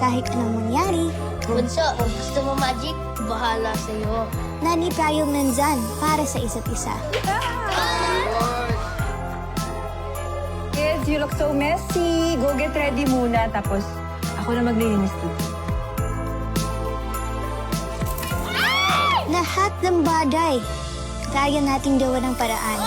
kahit anong mangyari, Bunso, kung gusto mo magic, bahala sa'yo. nani tayong nandyan para sa isa't isa. Kids, you look so messy. Go get ready muna. Tapos, ako na maglilinis dito. Lahat ng bagay, kaya nating gawa ng paraan.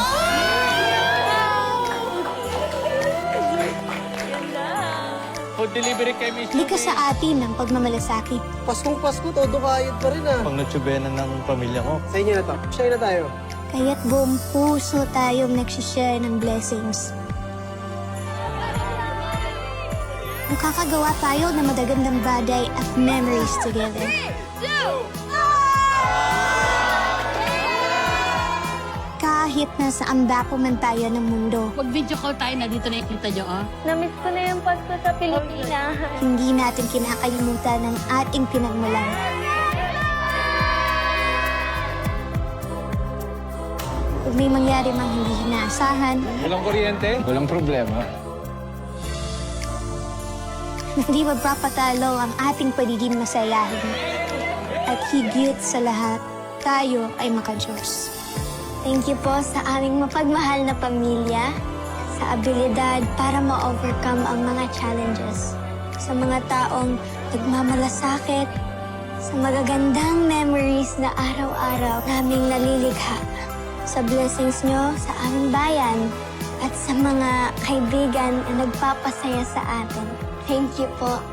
Food delivery kay Miss Likas sa atin ang pagmamalasakit. Paskong Pasko, todo kayod pa rin ah. Pang natsubenan ng pamilya ko. Sa inyo na to. Share na tayo. Kaya't buong puso tayong nagsishare ng blessings. Nakakagawa tayo ng madagandang bagay at memories together. Kahit nasa ambako man tayo ng mundo, Mag-video call tayo na dito na yung kita nyo, oh. Namiss ko na yung Pasko sa Pilipinas. hindi natin kinakalimutan ang ating pinagmulan. Kung may mangyari mang hindi inaasahan, Walang kuryente? Walang problema. hindi magpapatalo ang ating pagiging masayahin. At higit sa lahat, tayo ay makajos. Thank you po sa aming mapagmahal na pamilya, sa abilidad para ma-overcome ang mga challenges, sa mga taong nagmamalasakit, sa magagandang memories na araw-araw naming nalilikha, sa blessings nyo sa aming bayan, at sa mga kaibigan na nagpapasaya sa atin. Thank you po.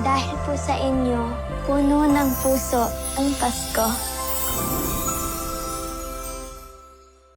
Dahil po sa inyo, puno ng puso ang Pasko.